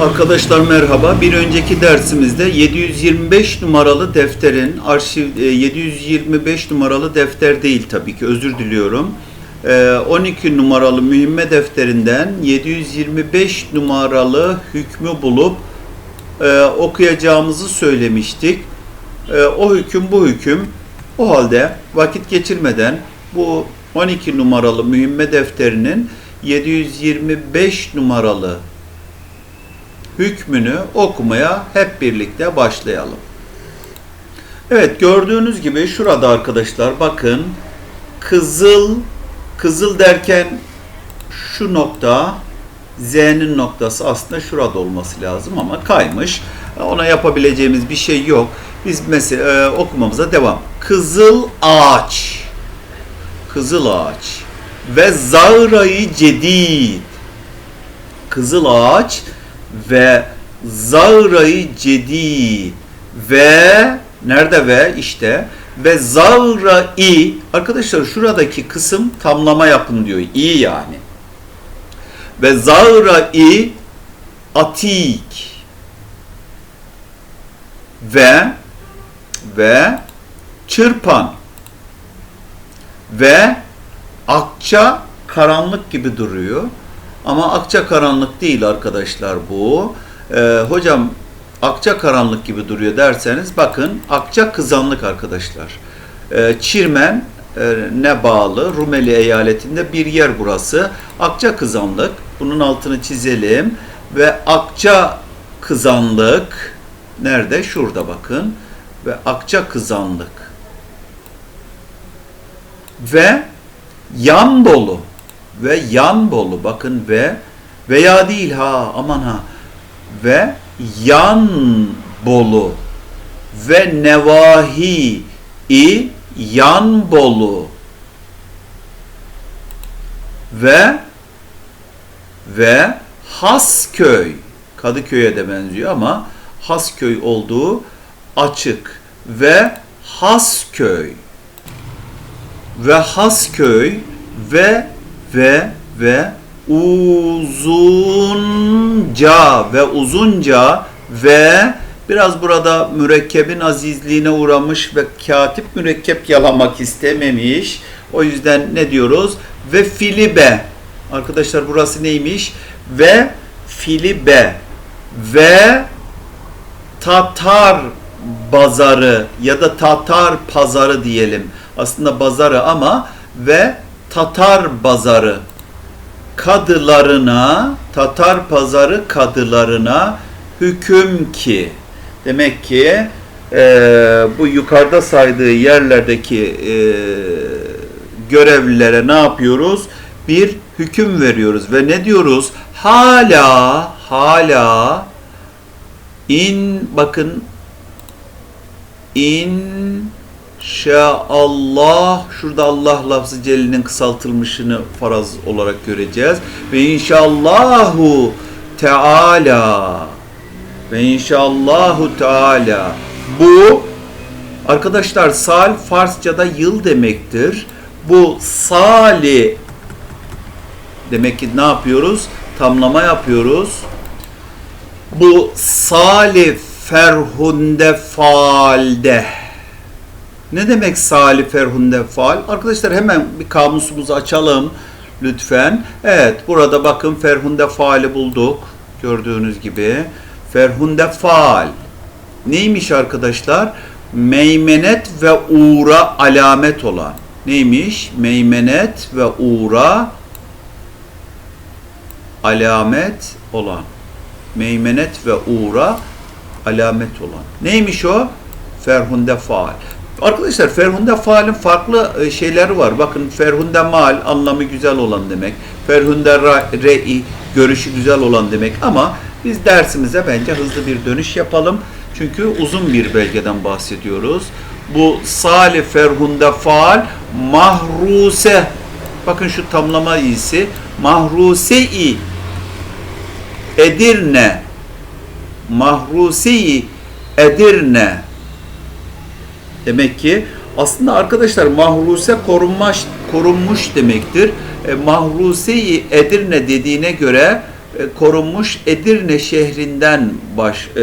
Arkadaşlar merhaba. Bir önceki dersimizde 725 numaralı defterin arşiv e, 725 numaralı defter değil tabii ki özür diliyorum. E, 12 numaralı mühimme defterinden 725 numaralı hükmü bulup e, okuyacağımızı söylemiştik. E, o hüküm bu hüküm. O halde vakit geçirmeden bu 12 numaralı mühimme defterinin 725 numaralı hükmünü okumaya hep birlikte başlayalım. Evet gördüğünüz gibi şurada arkadaşlar bakın kızıl kızıl derken şu nokta Z'nin noktası aslında şurada olması lazım ama kaymış. Ona yapabileceğimiz bir şey yok. Biz mesela e, okumamıza devam. Kızıl ağaç. Kızıl ağaç ve zavrayı cedid. Kızıl ağaç ve zavrayı cedid ve nerede ve işte ve zavra-i arkadaşlar şuradaki kısım tamlama yapın diyor. İyi yani. Ve zavra-i atik ve ve çırpan ve akça karanlık gibi duruyor. Ama akça karanlık değil arkadaşlar bu. Ee, hocam akça karanlık gibi duruyor derseniz bakın akça kızanlık arkadaşlar. Ee, Çirmen e, ne bağlı Rumeli eyaletinde bir yer burası. Akça kızanlık. Bunun altını çizelim. Ve akça kızanlık nerede? Şurada bakın. Ve akça kızanlık. Ve yan bolu ve yan bolu bakın ve veya değil ha aman ha. Ve yan bolu ve nevahi i yan bolu ve ve Hasköy. Kadıköy'e de benziyor ama Hasköy olduğu açık. Ve Hasköy. Ve Hasköy ve ve ve uzunca ve uzunca ve biraz burada mürekkebin azizliğine uğramış ve katip mürekkep yalamak istememiş. O yüzden ne diyoruz? Ve filibe. Arkadaşlar burası neymiş? Ve filibe ve Tatar bazarı ya da Tatar pazarı diyelim. Aslında bazarı ama ve Tatar pazarı kadılarına, Tatar pazarı kadılarına hüküm ki. Demek ki e, bu yukarıda saydığı yerlerdeki e, görevlilere ne yapıyoruz? Bir hüküm veriyoruz ve ne diyoruz? Hala, hala in bakın in İnşallah şurada Allah lafzı celilinin kısaltılmışını faraz olarak göreceğiz. Ve inşallahu teala ve inşallahu teala bu arkadaşlar sal Farsçada yıl demektir. Bu sali demek ki ne yapıyoruz? Tamlama yapıyoruz. Bu sali ferhunde falde ne demek salih ferhunde faal? Arkadaşlar hemen bir kamusumuzu açalım lütfen. Evet burada bakın ferhunde faali bulduk. Gördüğünüz gibi. Ferhunde faal. Neymiş arkadaşlar? Meymenet ve uğra alamet olan. Neymiş? Meymenet ve uğra alamet olan. Meymenet ve uğra alamet olan. Neymiş o? Ferhunde faal. Arkadaşlar ferhunde faalin farklı e, şeyleri var. Bakın ferhunde mal anlamı güzel olan demek. Ferhunde re'i görüşü güzel olan demek ama biz dersimize bence hızlı bir dönüş yapalım. Çünkü uzun bir belgeden bahsediyoruz. Bu sali ferhunde faal mahruse bakın şu tamlama iyisi mahruse-i Edirne mahruse-i Edirne Demek ki aslında arkadaşlar mahruse korunmuş, korunmuş demektir. E, Mahruse-i Edirne dediğine göre e, korunmuş Edirne şehrinden baş e,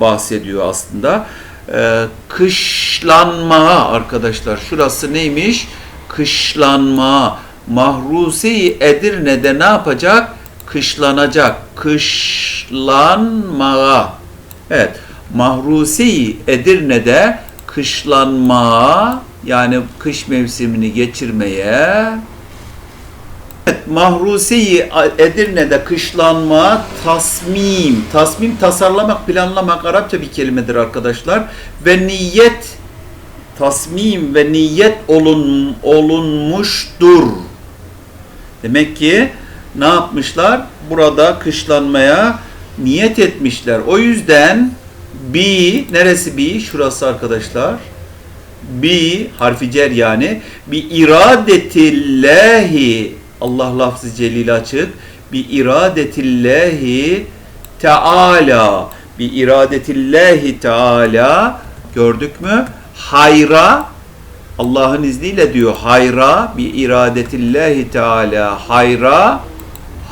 bahsediyor aslında. E, kışlanma arkadaşlar. Şurası neymiş? Kışlanma. Mahrusi Edirne'de ne yapacak? Kışlanacak. Kışlanma. Evet. Mahrusi Edirne'de kışlanma yani kış mevsimini geçirmeye Evet, Mahrusi Edirne'de kışlanma, tasmim. Tasmim tasarlamak, planlamak Arapça bir kelimedir arkadaşlar. Ve niyet, tasmim ve niyet olun, olunmuştur. Demek ki ne yapmışlar? Burada kışlanmaya niyet etmişler. O yüzden bi, neresi bi? Şurası arkadaşlar. Bi, harfi cer yani. Bi iradetillahi Allah lafzı celil açık. Bi iradetillahi Teala. Bi iradetillahi Teala gördük mü? Hayra Allah'ın izniyle diyor hayra bi iradetillahi Teala hayra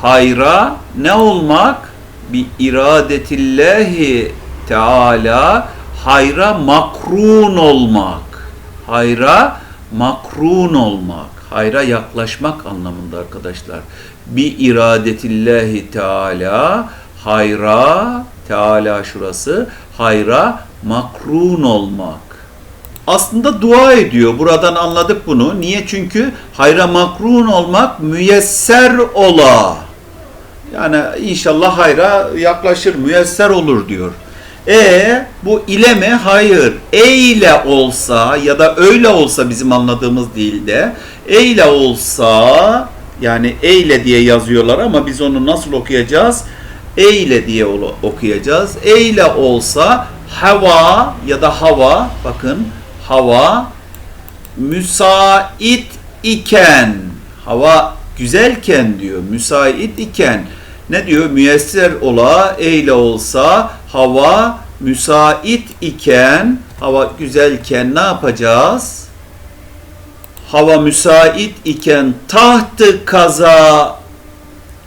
hayra ne olmak? Bi iradetillahi Teala hayra makrun olmak. Hayra makrun olmak hayra yaklaşmak anlamında arkadaşlar. Bi iradetillahi teala hayra teala şurası hayra makrun olmak. Aslında dua ediyor. Buradan anladık bunu. Niye? Çünkü hayra makrun olmak müyesser ola. Yani inşallah hayra yaklaşır, müyesser olur diyor. E bu ile mi? Hayır. E ile olsa ya da öyle olsa bizim anladığımız dilde eyle olsa yani eyle diye yazıyorlar ama biz onu nasıl okuyacağız? Eyle diye okuyacağız. Eyle olsa hava ya da hava bakın hava müsait iken hava güzelken diyor müsait iken ne diyor müyesser ola eyle olsa hava müsait iken hava güzelken ne yapacağız? hava müsait iken tahtı kaza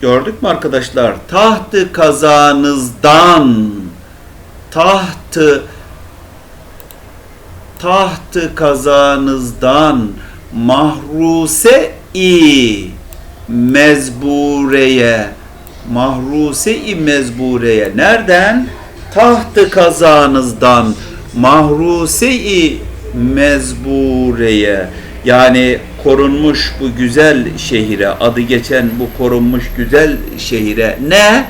gördük mü arkadaşlar? Tahtı kazanızdan tahtı tahtı kazanızdan mahruse i mezbureye mahruse i mezbureye nereden? Tahtı kazanızdan mahruse i mezbureye yani korunmuş bu güzel şehire, adı geçen bu korunmuş güzel şehire ne?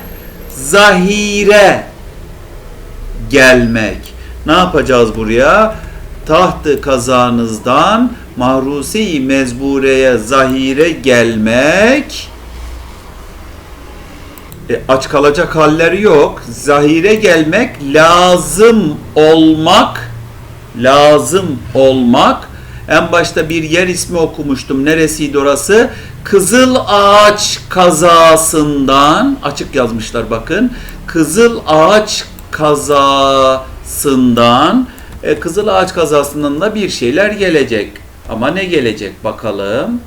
Zahire gelmek. Ne yapacağız buraya? Tahtı kazanızdan mahrusi mezbureye zahire gelmek. E, aç kalacak halleri yok. Zahire gelmek lazım olmak lazım olmak en başta bir yer ismi okumuştum. Neresiydi orası? Kızıl Ağaç kazasından açık yazmışlar bakın. Kızıl Ağaç kazasından e, Kızıl Ağaç kazasından da bir şeyler gelecek. Ama ne gelecek bakalım.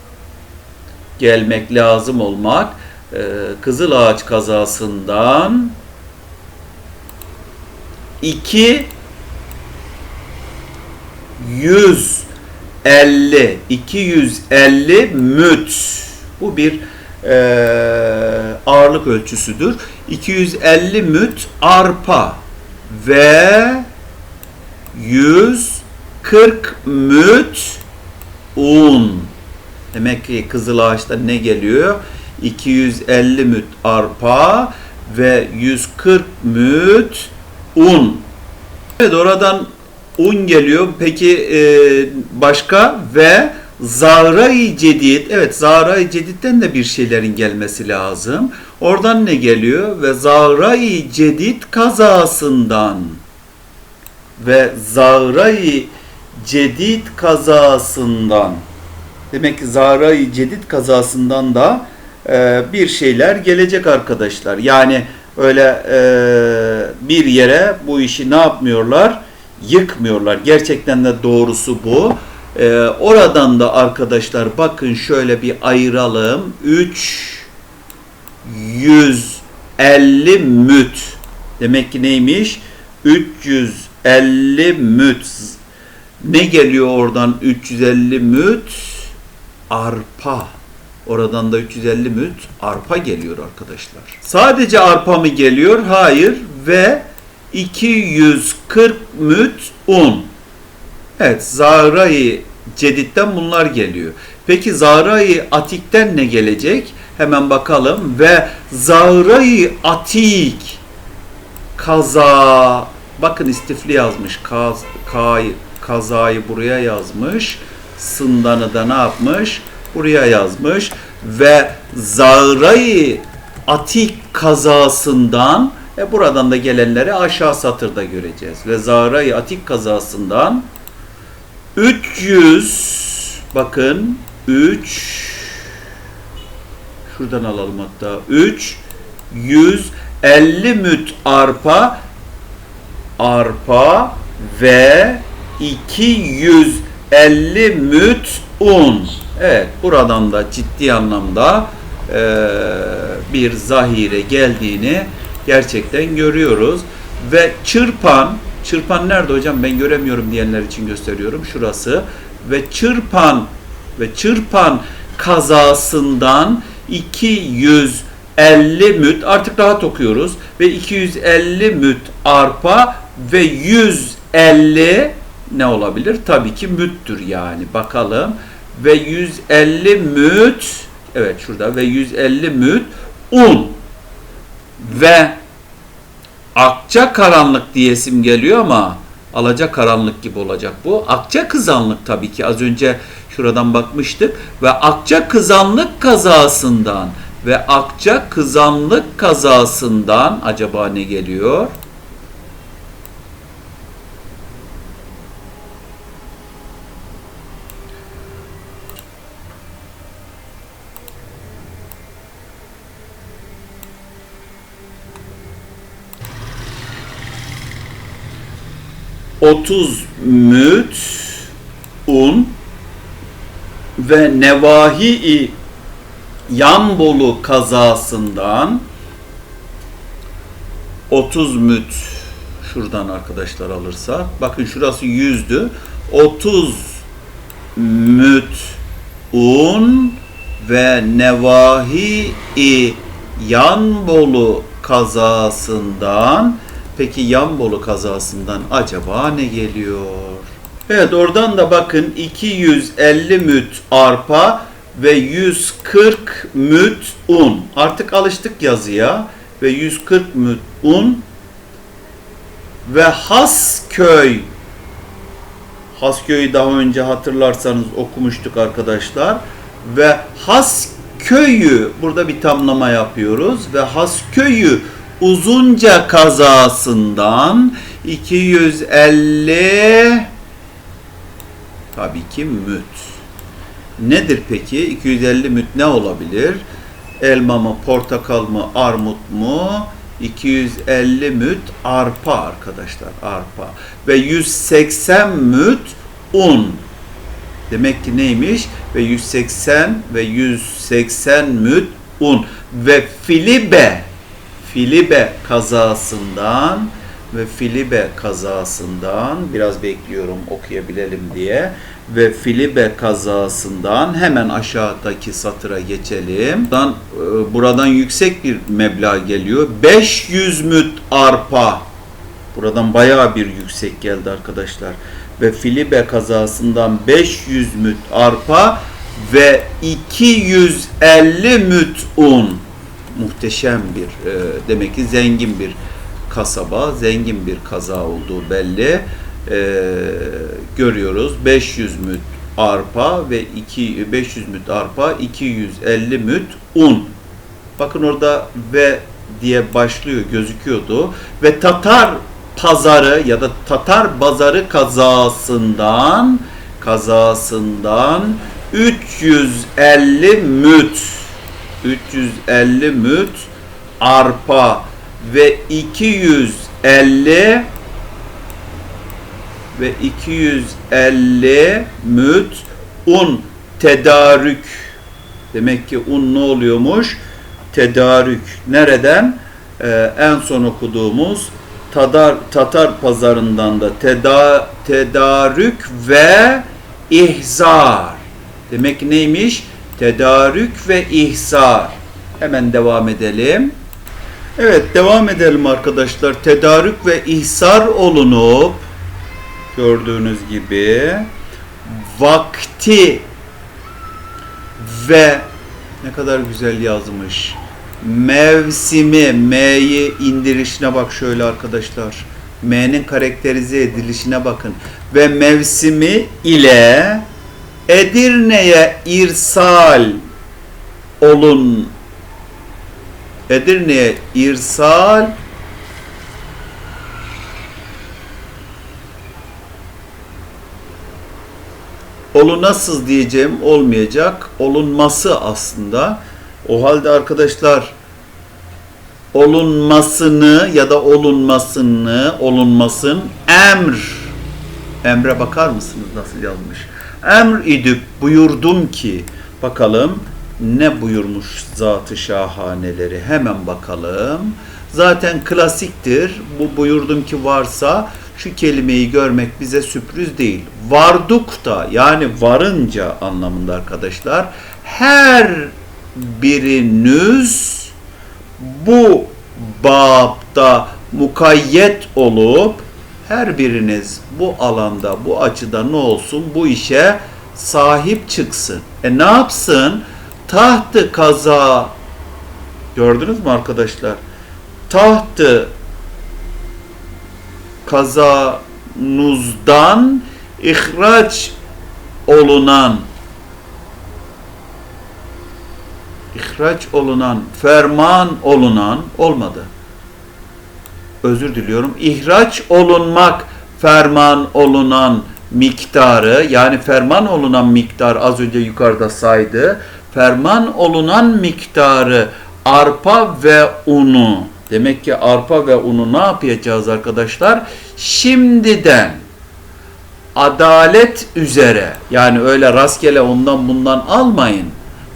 Gelmek lazım olmak. E, Kızıl Ağaç kazasından iki yüz 50, 250 müt. Bu bir e, ağırlık ölçüsüdür. 250 müt arpa ve 140 müt un. Demek ki kızıl ağaçta ne geliyor? 250 müt arpa ve 140 müt un. Evet oradan un geliyor. Peki e, başka ve Zahra-i Cedid. Evet Zahra-i Cedid'den de bir şeylerin gelmesi lazım. Oradan ne geliyor? Ve Zahra-i Cedid kazasından ve Zahra-i Cedid kazasından demek ki Zahra-i Cedid kazasından da e, bir şeyler gelecek arkadaşlar. Yani öyle e, bir yere bu işi ne yapmıyorlar? yıkmıyorlar. Gerçekten de doğrusu bu. Ee, oradan da arkadaşlar bakın şöyle bir ayıralım. 3 100 350 müt. Demek ki neymiş? 350 müt. Ne geliyor oradan 350 müt? Arpa. Oradan da 350 müt arpa geliyor arkadaşlar. Sadece arpa mı geliyor? Hayır. Ve 240 müt un. Evet, Zahra-i Cedid'den bunlar geliyor. Peki Zahra-i Atik'ten ne gelecek? Hemen bakalım. Ve Zahra-i Atik kaza bakın istifli yazmış. Kaz, kay, kazayı buraya yazmış. Sındanı da ne yapmış? Buraya yazmış. Ve Zahra-i Atik kazasından e buradan da gelenleri aşağı satırda göreceğiz. Ve Zahra-i Atik kazasından 300 bakın 3 şuradan alalım hatta 3 150 müt arpa arpa ve 250 müt un. Evet buradan da ciddi anlamda e, bir zahire geldiğini gerçekten görüyoruz. Ve çırpan, çırpan nerede hocam ben göremiyorum diyenler için gösteriyorum. Şurası ve çırpan ve çırpan kazasından 250 müt artık rahat okuyoruz ve 250 müt arpa ve 150 ne olabilir? Tabii ki müttür yani bakalım ve 150 müt evet şurada ve 150 müt un ve akça karanlık diyesim geliyor ama alaca karanlık gibi olacak bu. Akça kızanlık tabii ki az önce şuradan bakmıştık ve akça kızanlık kazasından ve akça kızanlık kazasından acaba ne geliyor? Otuz müt un ve nevahi Yanbolu kazasından 30 müt şuradan arkadaşlar alırsa bakın şurası yüzdü 30 müt un ve nevahi Yanbolu kazasından peki Yanbolu kazasından acaba ne geliyor? Evet oradan da bakın 250 müt arpa ve 140 müt un. Artık alıştık yazıya ve 140 müt un ve Hasköy Hasköy'ü daha önce hatırlarsanız okumuştuk arkadaşlar ve Hasköy'ü burada bir tamlama yapıyoruz ve Hasköy'ü uzunca kazasından 250 tabii ki müt. Nedir peki? 250 müt ne olabilir? Elma mı, portakal mı, armut mu? 250 müt arpa arkadaşlar, arpa. Ve 180 müt un. Demek ki neymiş? Ve 180 ve 180 müt un. Ve filibe, filibe kazasından ve Filibe kazasından biraz bekliyorum okuyabilelim diye ve Filibe kazasından hemen aşağıdaki satıra geçelim. Buradan, e, buradan yüksek bir meblağ geliyor. 500 müt arpa. Buradan bayağı bir yüksek geldi arkadaşlar. Ve Filibe kazasından 500 müt arpa ve 250 müt un. Muhteşem bir, e, demek ki zengin bir kasaba zengin bir kaza olduğu belli. E, görüyoruz 500 müt arpa ve 2 500 müt arpa 250 müt un. Bakın orada ve diye başlıyor gözüküyordu ve Tatar pazarı ya da Tatar bazarı kazasından kazasından 350 müt 350 müt arpa ve 250 ve 250 müt un tedarük. Demek ki un ne oluyormuş? Tedarük. Nereden? e, en son okuduğumuz Tatar, Tatar pazarından da teda, tedarük ve ihzar. Demek neymiş? Tedarük ve ihzar. Hemen devam edelim. Evet devam edelim arkadaşlar. Tedarük ve ihsar olunup gördüğünüz gibi vakti ve ne kadar güzel yazmış. Mevsimi, M'yi indirişine bak şöyle arkadaşlar. M'nin karakterize edilişine bakın. Ve mevsimi ile Edirne'ye irsal olun Edirne'ye irsal olunasız diyeceğim olmayacak. Olunması aslında. O halde arkadaşlar olunmasını ya da olunmasını, olunmasın emr. Emre bakar mısınız nasıl yazmış? Emr idip buyurdum ki bakalım ne buyurmuş zatı şahaneleri hemen bakalım. Zaten klasiktir. Bu buyurdum ki varsa şu kelimeyi görmek bize sürpriz değil. Varduk da yani varınca anlamında arkadaşlar her biriniz bu babda mukayyet olup her biriniz bu alanda, bu açıda ne olsun, bu işe sahip çıksın. E ne yapsın? Tahtı kaza gördünüz mü arkadaşlar? Tahtı kazanuzdan ihraç olunan ihraç olunan, ferman olunan olmadı. Özür diliyorum. İhraç olunmak, ferman olunan miktarı yani ferman olunan miktar az önce yukarıda saydı. Ferman olunan miktarı arpa ve unu. Demek ki arpa ve unu ne yapacağız arkadaşlar? Şimdiden adalet üzere yani öyle rastgele ondan bundan almayın.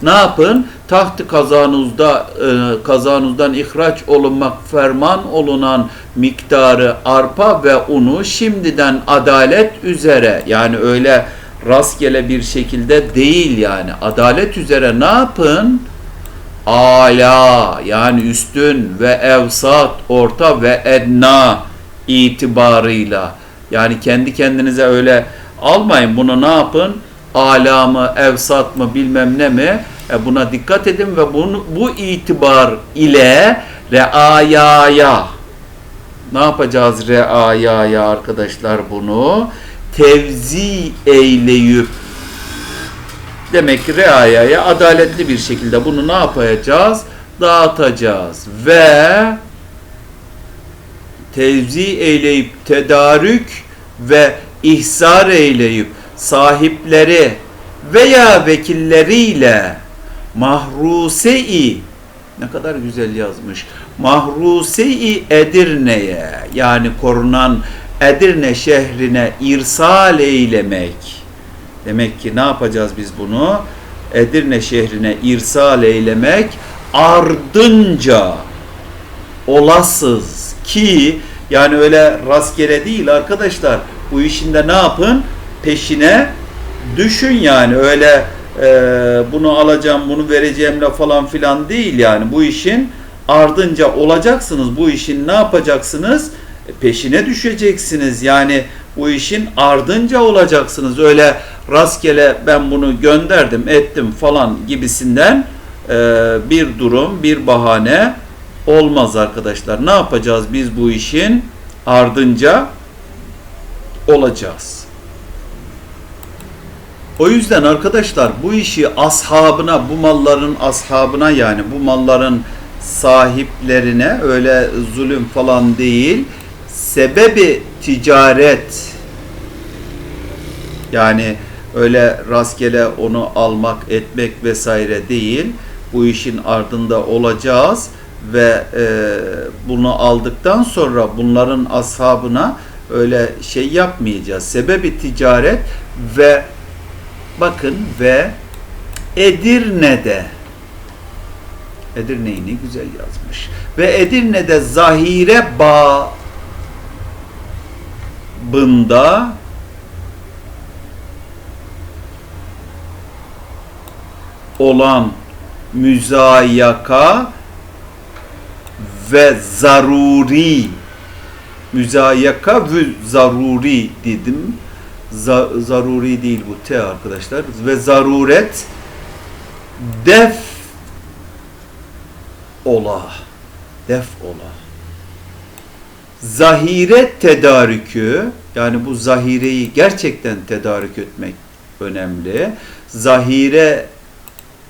Ne yapın? Tahtı kazanuzda e, kazanuzdan ihraç olunmak ferman olunan miktarı arpa ve unu şimdiden adalet üzere yani öyle rastgele bir şekilde değil yani adalet üzere ne yapın? Ala yani üstün ve evsat orta ve edna itibarıyla yani kendi kendinize öyle almayın bunu ne yapın? Ala mı, evsat mı bilmem ne mi? E buna dikkat edin ve bunu, bu itibar ile reayaya ne yapacağız reayaya arkadaşlar bunu? Tevzi eyleyip demek ki reayaya adaletli bir şekilde bunu ne yapacağız? Dağıtacağız ve tevzi eyleyip tedarük ve ihsar eyleyip sahipleri veya vekilleriyle mahruse-i ne kadar güzel yazmış. Mahruse-i Edirne'ye yani korunan Edirne şehrine irsal eylemek. Demek ki ne yapacağız biz bunu? Edirne şehrine irsal eylemek ardınca olasız ki yani öyle rastgele değil arkadaşlar. Bu işinde ne yapın? Peşine düşün yani öyle e, bunu alacağım bunu vereceğimle falan filan değil yani bu işin ardınca olacaksınız. Bu işin ne yapacaksınız? E, peşine düşeceksiniz. Yani bu işin ardınca olacaksınız. Öyle rastgele ben bunu gönderdim ettim falan gibisinden e, bir durum bir bahane olmaz arkadaşlar. Ne yapacağız biz bu işin ardınca olacağız. O yüzden arkadaşlar bu işi ashabına, bu malların ashabına yani bu malların sahiplerine öyle zulüm falan değil, sebebi ticaret yani öyle rastgele onu almak, etmek vesaire değil. Bu işin ardında olacağız ve e, bunu aldıktan sonra bunların ashabına öyle şey yapmayacağız. Sebebi ticaret ve bakın ve Edirne'de Edirne'yi ne güzel yazmış. Ve Edirne'de zahire babında olan müzayaka ve zaruri müzayaka ve zaruri dedim. Za- zaruri değil bu T arkadaşlar. Ve zaruret def ola. Def ola. Zahire tedarükü yani bu zahireyi gerçekten tedarik etmek önemli. Zahire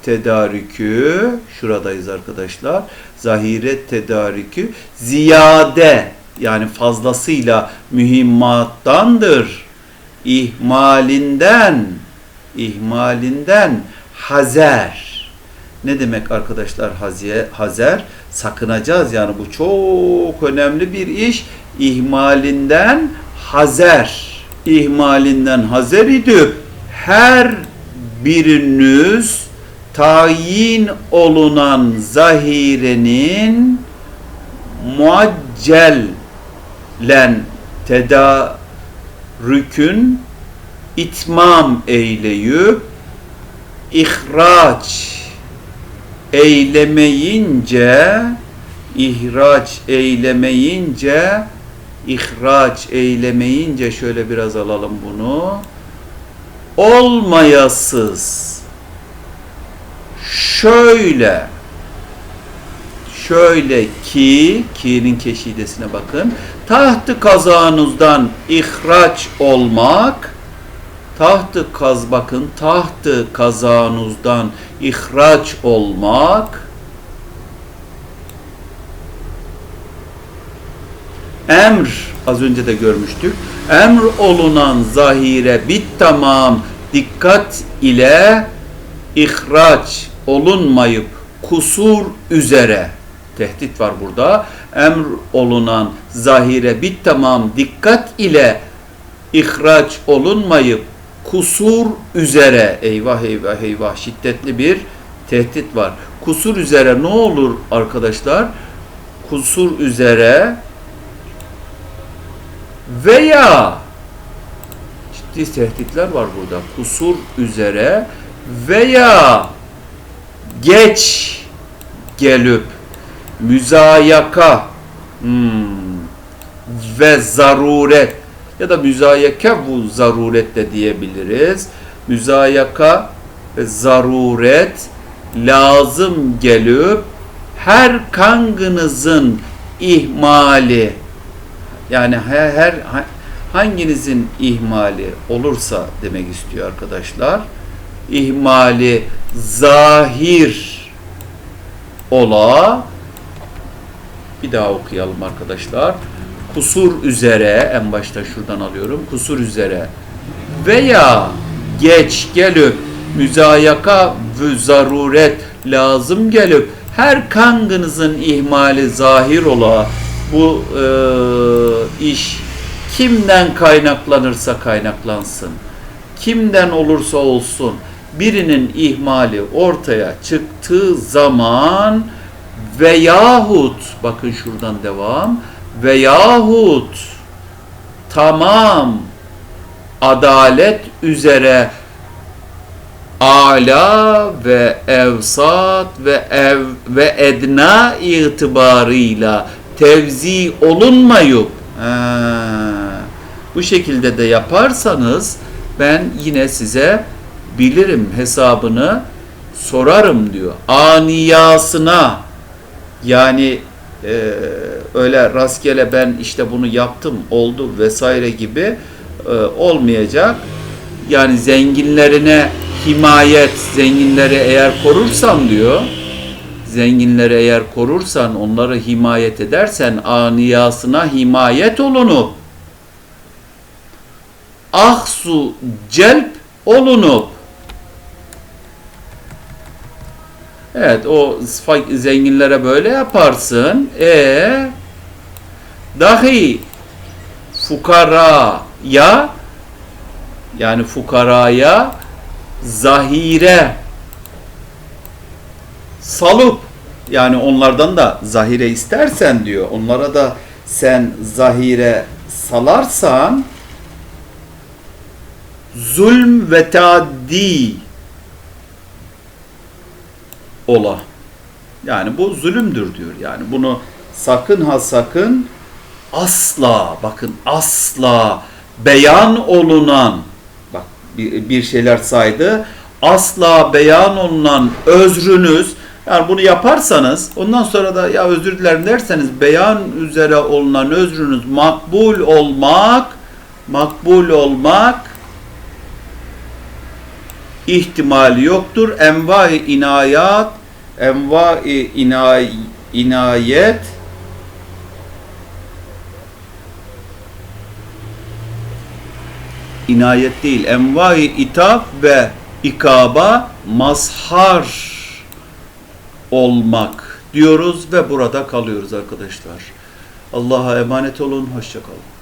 tedarükü şuradayız arkadaşlar. Zahire tedarükü ziyade yani fazlasıyla mühimmattandır. İhmalinden ihmalinden hazer. Ne demek arkadaşlar haziye, hazer? Sakınacağız yani bu çok önemli bir iş. İhmalinden hazer. İhmalinden hazer idip her biriniz tayin olunan zahirenin muaccellen tedarükün itmam eyleyip ihraç eylemeyince ihraç eylemeyince ihraç eylemeyince şöyle biraz alalım bunu. Olmayasız. Şöyle şöyle ki ki'nin keşidesine bakın tahtı kazanızdan ihraç olmak tahtı kaz bakın tahtı kazanızdan ihraç olmak emr az önce de görmüştük emr olunan zahire bit tamam dikkat ile ihraç olunmayıp kusur üzere tehdit var burada emr olunan zahire bit tamam dikkat ile ihraç olunmayıp kusur üzere eyvah eyvah eyvah şiddetli bir tehdit var. Kusur üzere ne olur arkadaşlar? Kusur üzere veya ciddi tehditler var burada. Kusur üzere veya geç gelip müzayaka hmm, ve zaruret ya da müzayaka bu zaruret de diyebiliriz. Müzayaka ve zaruret lazım gelip her kangınızın ihmali yani her, her hanginizin ihmali olursa demek istiyor arkadaşlar. İhmali zahir ola bir daha okuyalım arkadaşlar. Kusur üzere en başta şuradan alıyorum. Kusur üzere. Veya geç gelip müzayaka ve zaruret lazım gelip her kangınızın ihmali zahir ola bu e, iş kimden kaynaklanırsa kaynaklansın. Kimden olursa olsun birinin ihmali ortaya çıktığı zaman veyahut bakın şuradan devam veyahut tamam adalet üzere ala ve evsat ve ev ve edna itibarıyla tevzi olunmayıp ha, bu şekilde de yaparsanız ben yine size bilirim hesabını sorarım diyor. Aniyasına yani e, öyle rastgele ben işte bunu yaptım oldu vesaire gibi e, olmayacak. Yani zenginlerine himayet, zenginleri eğer korursan diyor, zenginleri eğer korursan, onları himayet edersen aniyasına himayet olunup ahsu celp olunup Evet o zenginlere böyle yaparsın. E dahi fukaraya yani fukaraya zahire salıp Yani onlardan da zahire istersen diyor. Onlara da sen zahire salarsan zulm ve taaddi ola. Yani bu zulümdür diyor. Yani bunu sakın ha sakın asla bakın asla beyan olunan bak bir, bir şeyler saydı. Asla beyan olunan özrünüz yani bunu yaparsanız ondan sonra da ya özür dilerim derseniz beyan üzere olunan özrünüz makbul olmak makbul olmak ihtimali yoktur. Enva-i inayat enva-i inay, inayet inayet değil, envai itap ve ikaba mazhar olmak diyoruz ve burada kalıyoruz arkadaşlar. Allah'a emanet olun, hoşça kalın.